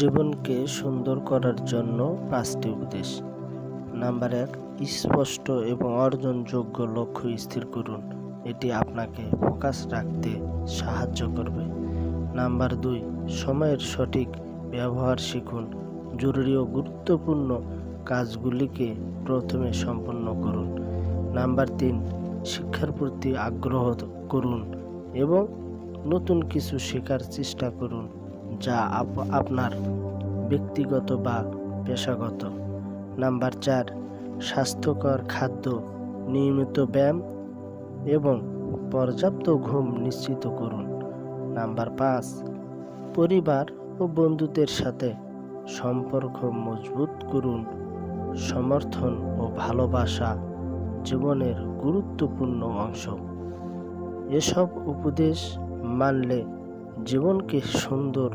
জীবনকে সুন্দর করার জন্য পাঁচটি উপদেশ। নাম্বার এক, স্পষ্ট এবং অর্জনযোগ্য লক্ষ্য স্থির করুন। এটি আপনাকে ফোকাস রাখতে সাহায্য করবে। নাম্বার দুই, সময়ের সঠিক ব্যবহার শিখুন। জরুরি ও গুরুত্বপূর্ণ কাজগুলিকে প্রথমে সম্পন্ন করুন। নাম্বার তিন, শিক্ষার প্রতি আগ্রহ করুন এবং নতুন কিছু শেখার চেষ্টা করুন। যা আপ- আপনার ব্যক্তিগত বা পেশাগত। নাম্বার চার, স্বাস্থ্যকর খাদ্য, নিয়মিত ব্যায়াম এবং পর্যাপ্ত ঘুম নিশ্চিত করুন। নাম্বার পাঁচ, পরিবার ও বন্ধুদের সাথে সম্পর্ক মজবুত করুন। সমর্থন ও ভালোবাসা জীবনের গুরুত্বপূর্ণ অংশ। এসব উপদেশ মানলে জীবনকে সুন্দর